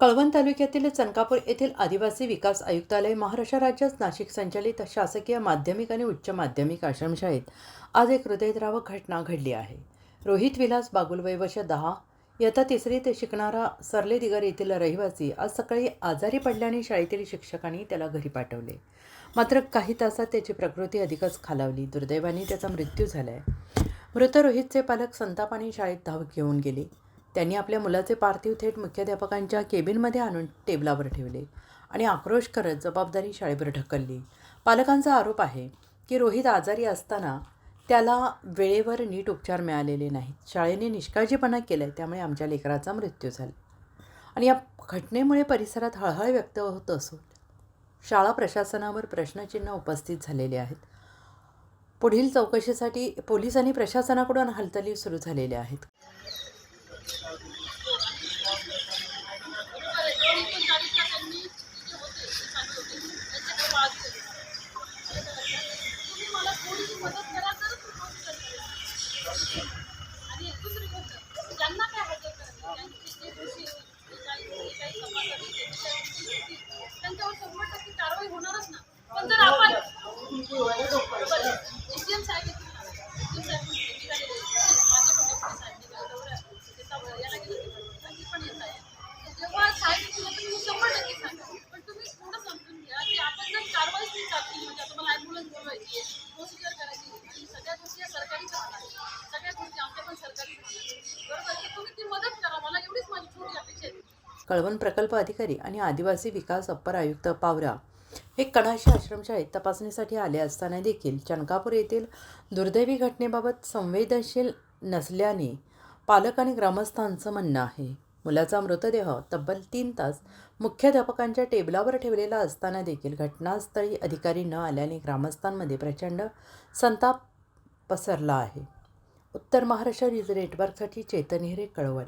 कळवण तालुक्यातील चनकापूर येथील आदिवासी विकास आयुक्तालय महाराष्ट्र राज्यात नाशिक संचालित शासकीय माध्यमिक आणि उच्च माध्यमिक आश्रमशाळेत आज एक हृदयद्रावक घटना घडली आहे. रोहित विलास बागुल वय वर्ष दहा. इयत्ता तिसरी ते शिकणारा सरले दिगर येथील रहिवासी आज सकाळी आजारी पडल्याने शाळेतील शिक्षकांनी त्याला घरी पाठवले. मात्र काही तासात त्याची प्रकृती अधिकच खालावली. दुर्दैवाने त्याचा मृत्यू झाला आहे मृत रोहितचे पालक संतापाने शाळेत धाव घेऊन गेले. त्यांनी आपल्या मुलाचे पार्थिव थेट मुख्याध्यापकांच्या केबिनमध्ये आणून टेबलावर ठेवले आणि आक्रोश करत जबाबदारी शाळेवर ढकलली. पालकांचा आरोप आहे की रोहित आजारी असताना त्याला वेळेवर नीट उपचार मिळालेले नाहीत. शाळेने निष्काळजीपणा केला आहे त्यामुळे आमच्या लेकराचा मृत्यू झाला. आणि या घटनेमुळे परिसरात हळहळ व्यक्त होत असून शाळा प्रशासनावर प्रश्नचिन्ह उपस्थित झालेले आहेत. पुढील चौकशीसाठी पोलिसांनी आणि प्रशासनाकडून हालचाली सुरू झालेल्या आहेत. कळवण प्रकल्प अधिकारी आणि आदिवासी विकास अप्पर आयुक्त पावरा हे कणाशी आश्रमशाळेत तपासणीसाठी आले असताना देखील चनकापूर येथील दुर्दैवी घटनेबाबत संवेदनशील नसल्याने पालक आणि ग्रामस्थांचं म्हणणं आहे. मुलाचा मृतदेह तब्बल तीन तास मुख्याध्यापकांच्या टेबलावर ठेवलेला असताना देखील घटनास्थळी अधिकारी न आल्याने ग्रामस्थांमध्ये प्रचंड संताप पसरला आहे. उत्तर महाराष्ट्र न्यूज नेटवर्कसाठी चेतन हिरे कळवल